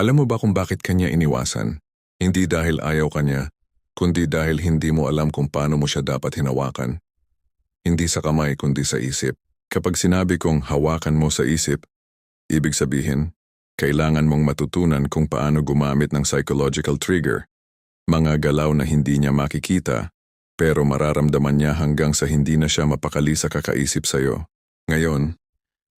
Alam mo ba kung bakit kanya iniwasan? Hindi dahil ayaw kanya, kundi dahil hindi mo alam kung paano mo siya dapat hinawakan. Hindi sa kamay kundi sa isip. Kapag sinabi kong hawakan mo sa isip, ibig sabihin, kailangan mong matutunan kung paano gumamit ng psychological trigger. Mga galaw na hindi niya makikita, pero mararamdaman niya hanggang sa hindi na siya mapakali sa kakaisip sa'yo. Ngayon,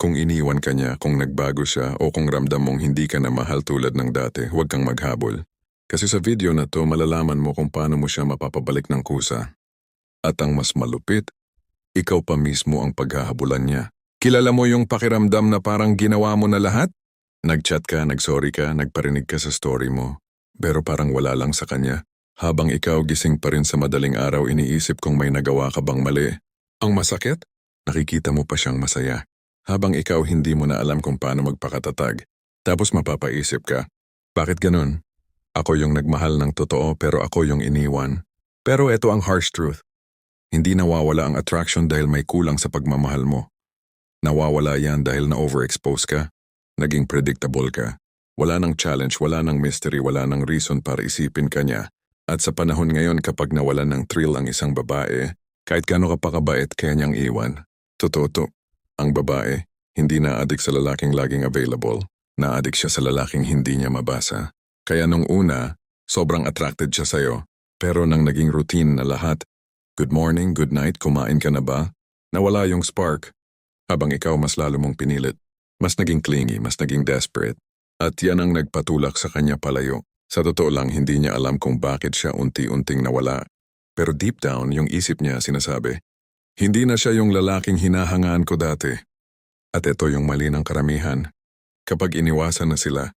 kung iniwan ka niya, kung nagbago siya, o kung ramdam mong hindi ka na mahal tulad ng dati, huwag kang maghabol. Kasi sa video na to, malalaman mo kung paano mo siya mapapabalik ng kusa. At ang mas malupit, ikaw pa mismo ang paghahabulan niya. Kilala mo yung pakiramdam na parang ginawa mo na lahat? Nagchat ka, nagsorry ka, nagparinig ka sa story mo. Pero parang wala lang sa kanya. Habang ikaw gising pa rin sa madaling araw, iniisip kung may nagawa ka bang mali. Ang masakit? Nakikita mo pa siyang masaya. Habang ikaw hindi mo na alam kung paano magpakatatag. Tapos mapapaisip ka, bakit ganun? Ako yung nagmahal ng totoo pero ako yung iniwan. Pero ito ang harsh truth. Hindi nawawala ang attraction dahil may kulang sa pagmamahal mo. Nawawala yan dahil na-overexpose ka. Naging predictable ka. Wala nang challenge, wala nang mystery, wala nang reason para isipin ka niya. At sa panahon ngayon kapag nawalan ng thrill ang isang babae, kahit gaano ka pa kabait kaya niyang iwan. Totoo to. Ang babae, hindi na-addict sa lalaking laging available. Na-addict siya sa lalaking hindi niya mabasa. Kaya nung una, sobrang attracted siya sa'yo. Pero nang naging routine na lahat, good morning, good night, kumain ka na ba? Nawala yung spark. Habang ikaw mas lalo mong pinilit. Mas naging clingy, mas naging desperate. At yan ang nagpatulak sa kanya palayo. Sa totoo lang, hindi niya alam kung bakit siya unti-unting nawala. Pero deep down, yung isip niya sinasabi, hindi na siya yung lalaking hinahangaan ko dati. At ito yung mali ng karamihan. Kapag iniwasan na sila,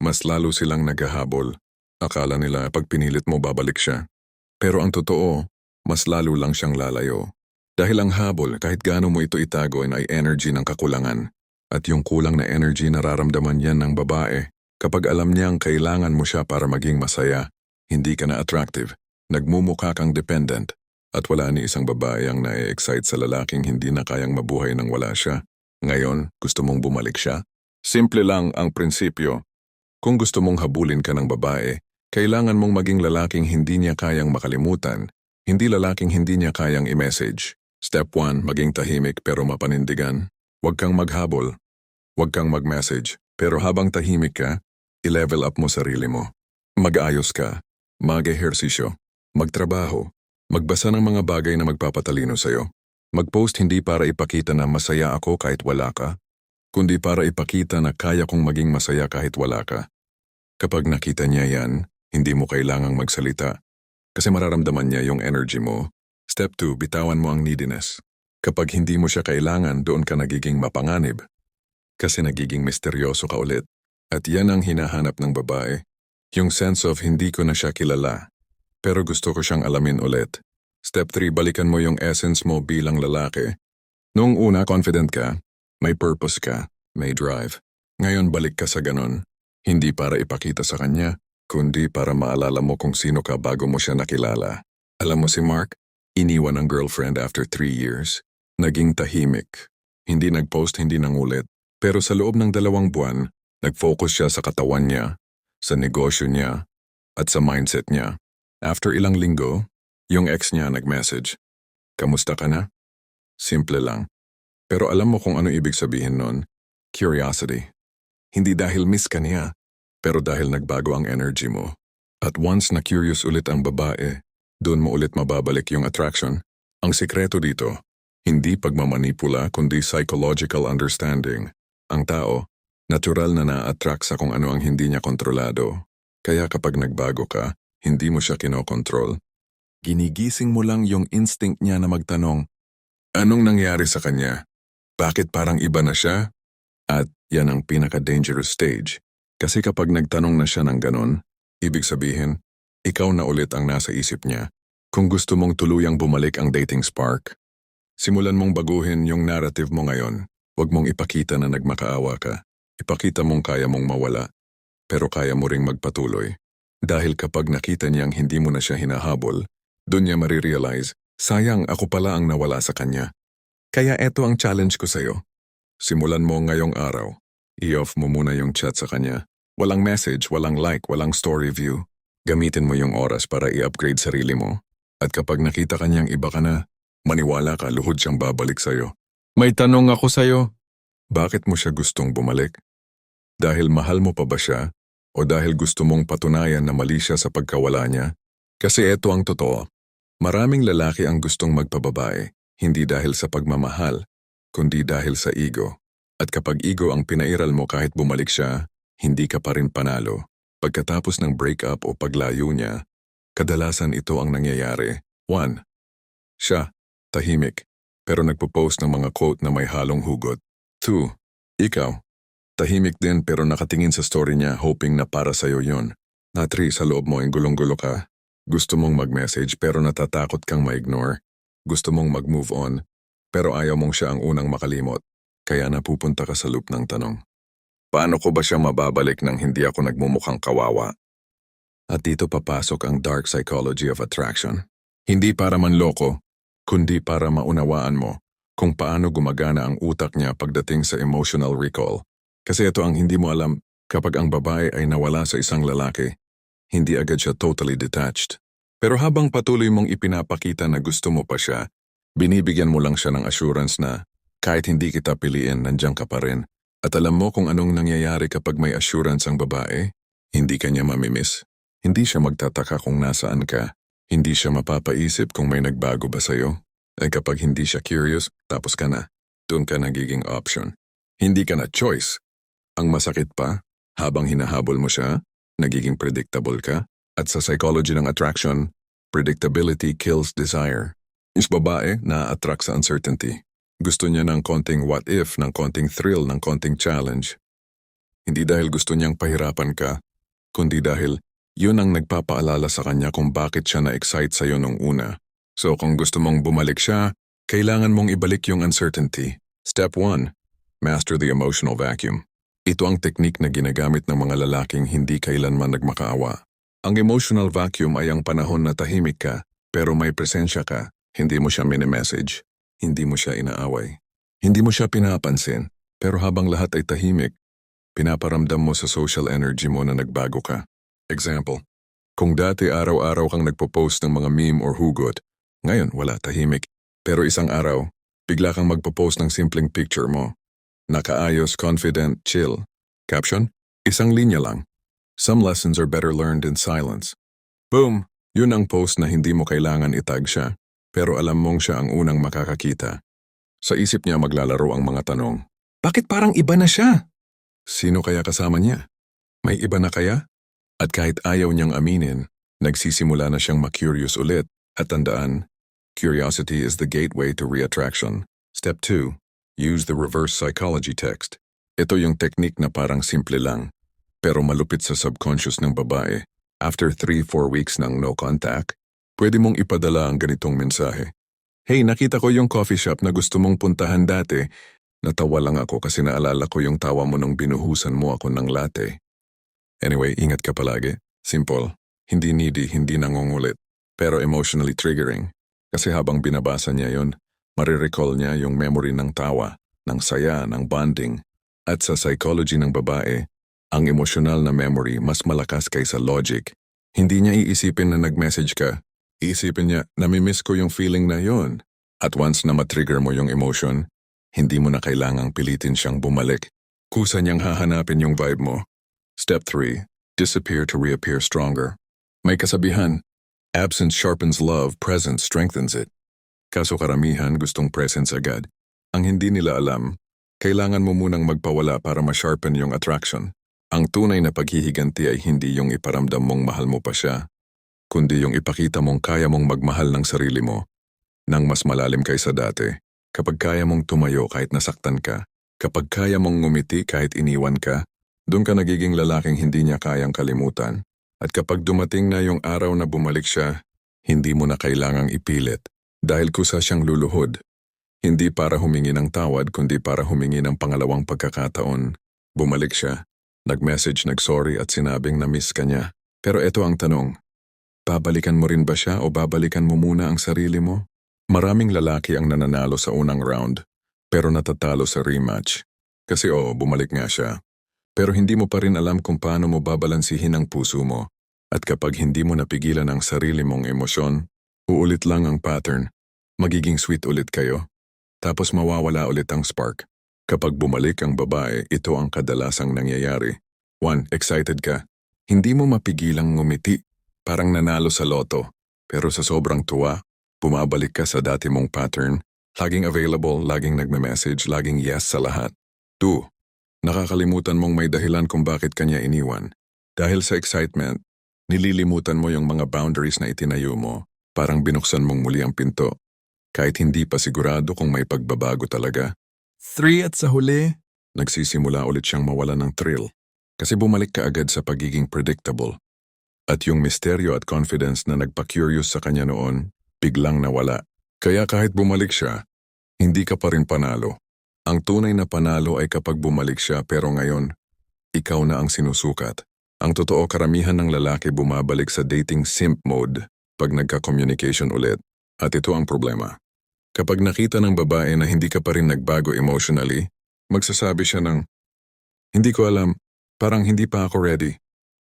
mas lalo silang naghahabol. Akala nila pag pinilit mo babalik siya. Pero ang totoo, mas lalo lang siyang lalayo. Dahil ang habol, kahit gaano mo ito itago, ay energy ng kakulangan. At yung kulang na energy nararamdaman yan ng babae. Kapag alam niyang kailangan mo siya para maging masaya, hindi ka na attractive, nagmumukha kang dependent, at wala ni isang babae ang na-excite sa lalaking hindi na kayang mabuhay nang wala siya. Ngayon, gusto mong bumalik siya? Simple lang ang prinsipyo. Kung gusto mong habulin ka ng babae, kailangan mong maging lalaking hindi niya kayang makalimutan, hindi lalaking hindi niya kayang i-message. Step 1, maging tahimik pero mapanindigan. Huwag kang maghabol. Huwag kang mag-message. Pero habang tahimik ka, i-level up mo sarili mo. Mag-ayos ka. Mag-ehersisyo. Magtrabaho. Magbasa ng mga bagay na magpapatalino sa'yo. Mag-post hindi para ipakita na masaya ako kahit wala ka, kundi para ipakita na kaya kong maging masaya kahit wala ka. Kapag nakita niya yan, hindi mo kailangang magsalita. Kasi mararamdaman niya yung energy mo. Step 2, bitawan mo ang neediness. Kapag hindi mo siya kailangan, doon ka nagiging mapanganib. Kasi nagiging misteryoso ka ulit. At yan ang hinahanap ng babae. Yung sense of hindi ko na siya kilala. Pero gusto ko siyang alamin ulit. Step 3, balikan mo yung essence mo bilang lalaki. Noong una, confident ka. May purpose ka. May drive. Ngayon, balik ka sa ganon. Hindi para ipakita sa kanya, kundi para maalala mo kung sino ka bago mo siya nakilala. Alam mo si Mark? Iniwan ang girlfriend after three years. Naging tahimik. Hindi nag-post, hindi nangulit. Pero sa loob ng dalawang buwan, nag-focus siya sa katawan niya, sa negosyo niya, at sa mindset niya. After ilang linggo, yung ex niya nag-message. Kamusta ka na? Simple lang. Pero alam mo kung ano ibig sabihin nun? Curiosity. Hindi dahil miss ka niya, pero dahil nagbago ang energy mo. At once na curious ulit ang babae, doon mo ulit mababalik yung attraction. Ang sikreto dito, hindi pagmamanipula kundi psychological understanding. Ang tao, natural na na-attract sa kung ano ang hindi niya kontrolado. Kaya kapag nagbago ka, hindi mo siya kinokontrol. Ginigising mo lang yung instinct niya na magtanong, anong nangyari sa kanya? Bakit parang iba na siya? At yan ang pinaka-dangerous stage. Kasi kapag nagtanong na siya ng ganon, ibig sabihin, ikaw na ulit ang nasa isip niya. Kung gusto mong tuluyang bumalik ang dating spark, simulan mong baguhin yung narrative mo ngayon. Huwag mong ipakita na nagmakaawa ka. Ipakita mong kaya mong mawala, pero kaya mo ring magpatuloy. Dahil kapag nakita niyang hindi mo na siya hinahabol, doon niya marirealize, sayang ako pala ang nawala sa kanya. Kaya eto ang challenge ko sa'yo. Simulan mo ngayong araw. I-off mo muna yung chat sa kanya. Walang message, walang like, walang story view. Gamitin mo yung oras para i-upgrade sarili mo. At kapag nakita kanyang iba ka na, maniwala ka luhod siyang babalik sa'yo. May tanong ako sa'yo. Bakit mo siya gustong bumalik? Dahil mahal mo pa ba siya? O dahil gusto mong patunayan na mali siya sa pagkawala niya? Kasi eto ang totoo. Maraming lalaki ang gustong magpababae, hindi dahil sa pagmamahal, kundi dahil sa ego. At kapag ego ang pinairal mo kahit bumalik siya, hindi ka pa rin panalo. Pagkatapos ng breakup o paglayo niya, kadalasan ito ang nangyayari. 1. Siya, tahimik, pero nagpo-post ng mga quote na may halong hugot. 2. Ikaw, tahimik din pero nakatingin sa story niya hoping na para sa'yo yon. Na 3. Sa loob mo ay gulong-gulo ka. Gusto mong mag-message pero natatakot kang ma-ignore. Gusto mong mag-move on, pero ayaw mong siya ang unang makalimot. Kaya napupunta ka sa loop ng tanong. Paano ko ba siya mababalik nang hindi ako nagmumukhang kawawa? At dito papasok ang dark psychology of attraction. Hindi para manloko, kundi para maunawaan mo kung paano gumagana ang utak niya pagdating sa emotional recall. Kasi ito ang hindi mo alam kapag ang babae ay nawala sa isang lalaki, hindi agad siya totally detached. Pero habang patuloy mong ipinapakita na gusto mo pa siya, binibigyan mo lang siya ng assurance na kahit hindi kita piliin, nandiyan ka pa rin. At alam mo kung anong nangyayari kapag may assurance ang babae? Hindi ka niya mamimiss. Hindi siya magtataka kung nasaan ka. Hindi siya mapapaisip kung may nagbago ba sa'yo. At kapag hindi siya curious, tapos ka na. Doon ka nagiging option. Hindi ka na choice. Ang masakit pa, habang hinahabol mo siya, nagiging predictable ka. At sa psychology ng attraction, predictability kills desire. Is babae na attract sa uncertainty. Gusto niya ng konting what if, ng konting thrill, ng konting challenge. Hindi dahil gusto niyang pahirapan ka, kundi dahil yun ang nagpapaalala sa kanya kung bakit siya na-excite sa'yo nung una. So kung gusto mong bumalik siya, kailangan mong ibalik yung uncertainty. Step 1. Master the emotional vacuum. Ito ang teknik na ginagamit ng mga lalaking hindi kailanman nagmakaawa. Ang emotional vacuum ay ang panahon na tahimik ka, pero may presensya ka, hindi mo siya mini-message. Hindi mo siya inaaway. Hindi mo siya pinapansin, pero habang lahat ay tahimik, pinaparamdam mo sa social energy mo na nagbago ka. Example, kung dati araw-araw kang nagpo-post ng mga meme or hugot, ngayon wala tahimik. Pero isang araw, bigla kang magpo-post ng simpleng picture mo. Nakaayos, confident, chill. Caption, isang linya lang. Some lessons are better learned in silence. Boom! Yun ang post na hindi mo kailangan itag siya pero alam mong siya ang unang makakakita. Sa isip niya maglalaro ang mga tanong. Bakit parang iba na siya? Sino kaya kasama niya? May iba na kaya? At kahit ayaw niyang aminin, nagsisimula na siyang makurious ulit. At tandaan, curiosity is the gateway to reattraction. Step 2. Use the reverse psychology text. Ito yung technique na parang simple lang, pero malupit sa subconscious ng babae. After 3-4 weeks ng no contact, pwede mong ipadala ang ganitong mensahe. Hey, nakita ko yung coffee shop na gusto mong puntahan dati. Natawa lang ako kasi naalala ko yung tawa mo nung binuhusan mo ako ng latte. Anyway, ingat ka palagi. Simple. Hindi needy, hindi nangungulit. Pero emotionally triggering. Kasi habang binabasa niya yon, marirecall niya yung memory ng tawa, ng saya, ng bonding. At sa psychology ng babae, ang emotional na memory mas malakas kaysa logic. Hindi niya iisipin na nag-message ka, Iisipin niya, namimiss ko yung feeling na yon. At once na matrigger mo yung emotion, hindi mo na kailangang pilitin siyang bumalik. Kusa niyang hahanapin yung vibe mo. Step 3. Disappear to reappear stronger. May kasabihan, absence sharpens love, presence strengthens it. Kaso karamihan gustong presence agad. Ang hindi nila alam, kailangan mo munang magpawala para ma-sharpen yung attraction. Ang tunay na paghihiganti ay hindi yung iparamdam mong mahal mo pa siya, kundi yung ipakita mong kaya mong magmahal ng sarili mo nang mas malalim kaysa dati. Kapag kaya mong tumayo kahit nasaktan ka, kapag kaya mong ngumiti kahit iniwan ka, doon ka nagiging lalaking hindi niya kayang kalimutan. At kapag dumating na yung araw na bumalik siya, hindi mo na kailangang ipilit dahil kusa siyang luluhod. Hindi para humingi ng tawad kundi para humingi ng pangalawang pagkakataon. Bumalik siya, nag-message, nag-sorry at sinabing na-miss ka niya. Pero ito ang tanong, Babalikan mo rin ba siya o babalikan mo muna ang sarili mo? Maraming lalaki ang nananalo sa unang round, pero natatalo sa rematch. Kasi oo, bumalik nga siya. Pero hindi mo pa rin alam kung paano mo babalansihin ang puso mo. At kapag hindi mo napigilan ang sarili mong emosyon, uulit lang ang pattern. Magiging sweet ulit kayo. Tapos mawawala ulit ang spark. Kapag bumalik ang babae, ito ang kadalasang nangyayari. 1. Excited ka. Hindi mo mapigilang ngumiti. Parang nanalo sa loto. Pero sa sobrang tuwa, bumabalik ka sa dati mong pattern. Laging available, laging nagme-message, laging yes sa lahat. 2. Nakakalimutan mong may dahilan kung bakit kanya iniwan. Dahil sa excitement, nililimutan mo yung mga boundaries na itinayo mo. Parang binuksan mong muli ang pinto. Kahit hindi pa sigurado kung may pagbabago talaga, Three at sa huli, nagsisimula ulit siyang mawala ng thrill. Kasi bumalik ka agad sa pagiging predictable. At yung misteryo at confidence na nagpa-curious sa kanya noon, biglang nawala. Kaya kahit bumalik siya, hindi ka pa rin panalo. Ang tunay na panalo ay kapag bumalik siya pero ngayon, ikaw na ang sinusukat. Ang totoo karamihan ng lalaki bumabalik sa dating simp mode pag nagka-communication ulit. At ito ang problema. Kapag nakita ng babae na hindi ka pa rin nagbago emotionally, magsasabi siya ng, Hindi ko alam, parang hindi pa ako ready.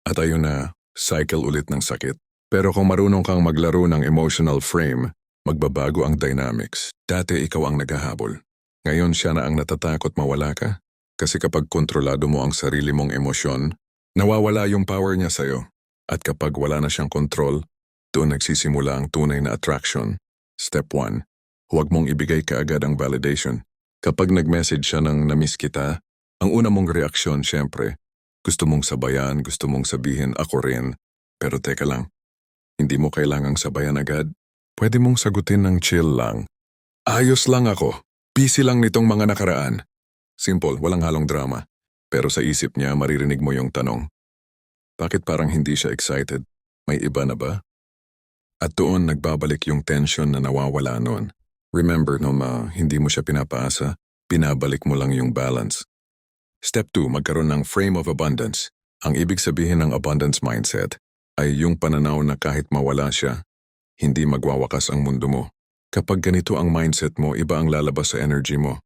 At ayun na, cycle ulit ng sakit. Pero kung marunong kang maglaro ng emotional frame, magbabago ang dynamics. Dati ikaw ang naghahabol. Ngayon siya na ang natatakot mawala ka. Kasi kapag kontrolado mo ang sarili mong emosyon, nawawala yung power niya sa'yo. At kapag wala na siyang control, doon nagsisimula ang tunay na attraction. Step 1. Huwag mong ibigay kaagad ang validation. Kapag nag-message siya ng namiss kita, ang una mong reaksyon syempre, gusto mong sabayan, gusto mong sabihin ako rin. Pero teka lang, hindi mo kailangang sabayan agad. Pwede mong sagutin ng chill lang. Ayos lang ako. Busy lang nitong mga nakaraan. Simple, walang halong drama. Pero sa isip niya, maririnig mo yung tanong. Bakit parang hindi siya excited? May iba na ba? At doon nagbabalik yung tension na nawawala noon. Remember no ma, hindi mo siya pinapaasa, pinabalik mo lang yung balance. Step 2, magkaroon ng frame of abundance. Ang ibig sabihin ng abundance mindset ay yung pananaw na kahit mawala siya, hindi magwawakas ang mundo mo. Kapag ganito ang mindset mo, iba ang lalabas sa energy mo.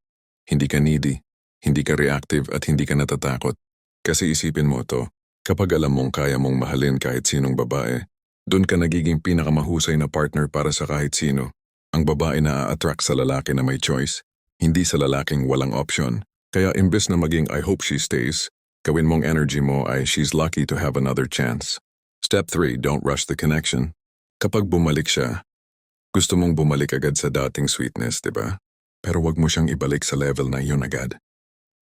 Hindi ka needy, hindi ka reactive at hindi ka natatakot. Kasi isipin mo to, kapag alam mong kaya mong mahalin kahit sinong babae, doon ka nagiging pinakamahusay na partner para sa kahit sino. Ang babae na attract sa lalaki na may choice, hindi sa lalaking walang option. Kaya imbes na maging I hope she stays, gawin mong energy mo ay she's lucky to have another chance. Step 3, don't rush the connection. Kapag bumalik siya, gusto mong bumalik agad sa dating sweetness, di ba? Pero wag mo siyang ibalik sa level na iyon agad.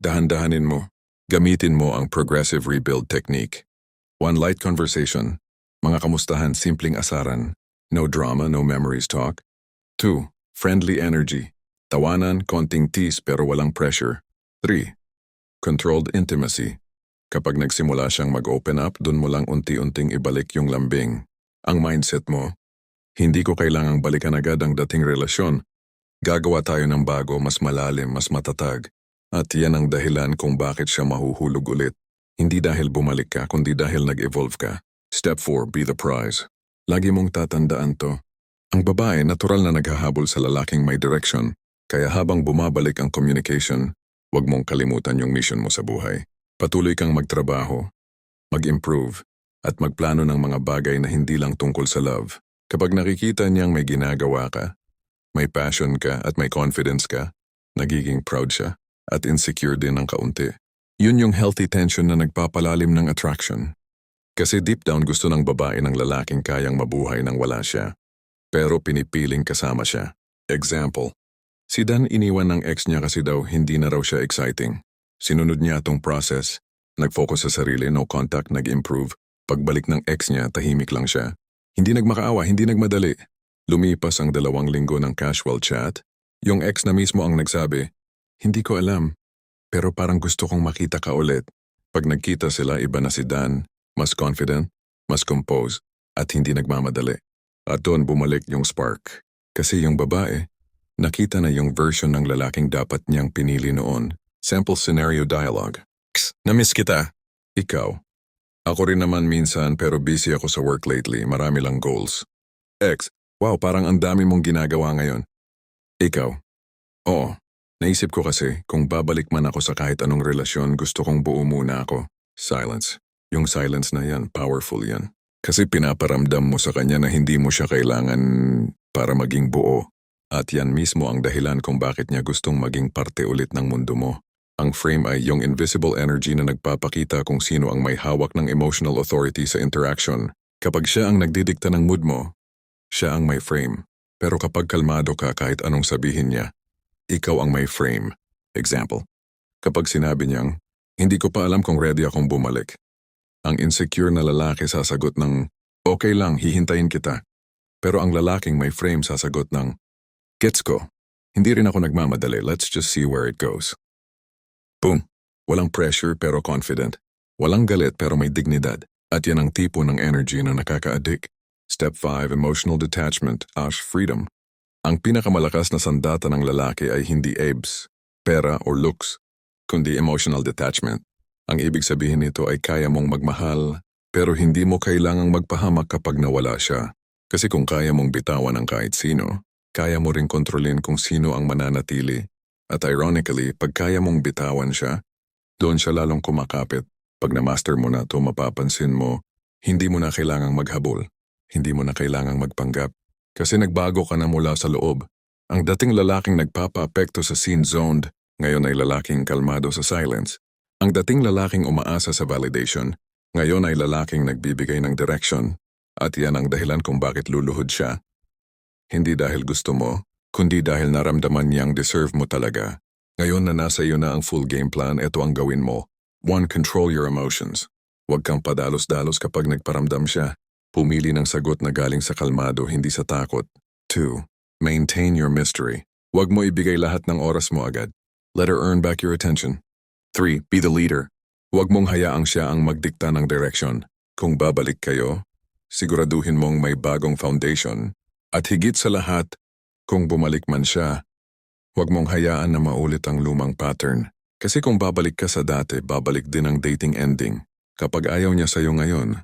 Dahan-dahanin mo. Gamitin mo ang progressive rebuild technique. One light conversation. Mga kamustahan, simpleng asaran. No drama, no memories talk. 2. Friendly energy. Tawanan, konting tease pero walang pressure. 3. Controlled intimacy. Kapag nagsimula siyang mag-open up, dun mo lang unti-unting ibalik yung lambing. Ang mindset mo, hindi ko kailangang balikan agad ang dating relasyon. Gagawa tayo ng bago, mas malalim, mas matatag. At yan ang dahilan kung bakit siya mahuhulog ulit. Hindi dahil bumalik ka, kundi dahil nag-evolve ka. Step 4, be the prize. Lagi mong tatandaan to. Ang babae natural na naghahabol sa lalaking may direction, kaya habang bumabalik ang communication, huwag mong kalimutan yung mission mo sa buhay. Patuloy kang magtrabaho, mag-improve, at magplano ng mga bagay na hindi lang tungkol sa love. Kapag nakikita niyang may ginagawa ka, may passion ka at may confidence ka, nagiging proud siya at insecure din ng kaunti. Yun yung healthy tension na nagpapalalim ng attraction. Kasi deep down gusto ng babae ng lalaking kayang mabuhay nang wala siya. Pero pinipiling kasama siya. Example, si Dan iniwan ng ex niya kasi daw hindi na raw siya exciting. Sinunod niya itong process, nag-focus sa sarili, no contact, nag-improve. Pagbalik ng ex niya, tahimik lang siya. Hindi nagmakaawa, hindi nagmadali. Lumipas ang dalawang linggo ng casual chat. Yung ex na mismo ang nagsabi, Hindi ko alam, pero parang gusto kong makita ka ulit. Pag nagkita sila, iba na si Dan, mas confident, mas composed, at hindi nagmamadali. At doon bumalik yung spark. Kasi yung babae, nakita na yung version ng lalaking dapat niyang pinili noon. Sample scenario dialogue. X, namiss kita. Ikaw. Ako rin naman minsan pero busy ako sa work lately, marami lang goals. X, wow parang ang dami mong ginagawa ngayon. Ikaw. Oo, Naisip ko kasi, kung babalik man ako sa kahit anong relasyon, gusto kong buo muna ako. Silence. Yung silence na yan, powerful yan. Kasi pinaparamdam mo sa kanya na hindi mo siya kailangan para maging buo. At yan mismo ang dahilan kung bakit niya gustong maging parte ulit ng mundo mo. Ang frame ay yung invisible energy na nagpapakita kung sino ang may hawak ng emotional authority sa interaction. Kapag siya ang nagdidikta ng mood mo, siya ang may frame. Pero kapag kalmado ka kahit anong sabihin niya, ikaw ang may frame. Example. Kapag sinabi niyang, hindi ko pa alam kung ready akong bumalik. Ang insecure na lalaki sasagot ng, okay lang, hihintayin kita. Pero ang lalaking may frame sasagot ng, gets ko. Hindi rin ako nagmamadali, let's just see where it goes. Boom. Walang pressure pero confident. Walang galit pero may dignidad. At yan ang tipo ng energy na nakaka-addict. Step 5, Emotional Detachment, Ash Freedom. Ang pinakamalakas na sandata ng lalaki ay hindi abs, pera or looks, kundi emotional detachment. Ang ibig sabihin nito ay kaya mong magmahal, pero hindi mo kailangang magpahamak kapag nawala siya. Kasi kung kaya mong bitawan ang kahit sino, kaya mo ring kontrolin kung sino ang mananatili. At ironically, pag kaya mong bitawan siya, doon siya lalong kumakapit. Pag na-master mo na to, mapapansin mo, hindi mo na kailangang maghabol. Hindi mo na kailangang magpanggap. Kasi nagbago ka na mula sa loob. Ang dating lalaking nagpapa-apekto sa scene zoned, ngayon ay lalaking kalmado sa silence. Ang dating lalaking umaasa sa validation, ngayon ay lalaking nagbibigay ng direction. At yan ang dahilan kung bakit luluhod siya. Hindi dahil gusto mo, kundi dahil naramdaman niyang deserve mo talaga. Ngayon na nasa iyo na ang full game plan, ito ang gawin mo. 1. Control your emotions. Huwag kang padalos-dalos kapag nagparamdam siya. Pumili ng sagot na galing sa kalmado, hindi sa takot. 2. Maintain your mystery. Huwag mo ibigay lahat ng oras mo agad. Let her earn back your attention. 3. Be the leader. Huwag mong hayaang siya ang magdikta ng direction. Kung babalik kayo, siguraduhin mong may bagong foundation. At higit sa lahat, kung bumalik man siya, huwag mong hayaan na maulit ang lumang pattern. Kasi kung babalik ka sa dati, babalik din ang dating ending. Kapag ayaw niya sa'yo ngayon,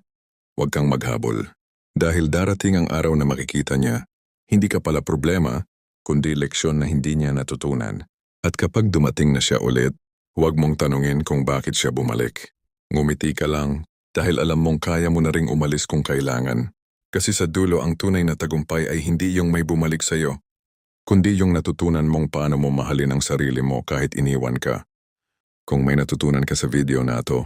huwag kang maghabol. Dahil darating ang araw na makikita niya, hindi ka pala problema, kundi leksyon na hindi niya natutunan. At kapag dumating na siya ulit, huwag mong tanungin kung bakit siya bumalik. Ngumiti ka lang dahil alam mong kaya mo na ring umalis kung kailangan. Kasi sa dulo ang tunay na tagumpay ay hindi yung may bumalik sa'yo, kundi yung natutunan mong paano mo mahalin ang sarili mo kahit iniwan ka. Kung may natutunan ka sa video na to,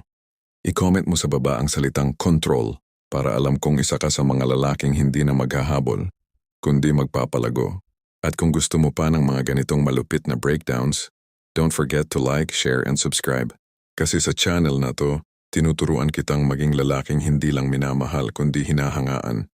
i-comment mo sa baba ang salitang control para alam kong isa ka sa mga lalaking hindi na maghahabol, kundi magpapalago. At kung gusto mo pa ng mga ganitong malupit na breakdowns, don't forget to like, share, and subscribe. Kasi sa channel na to, tinuturuan kitang maging lalaking hindi lang minamahal kundi hinahangaan.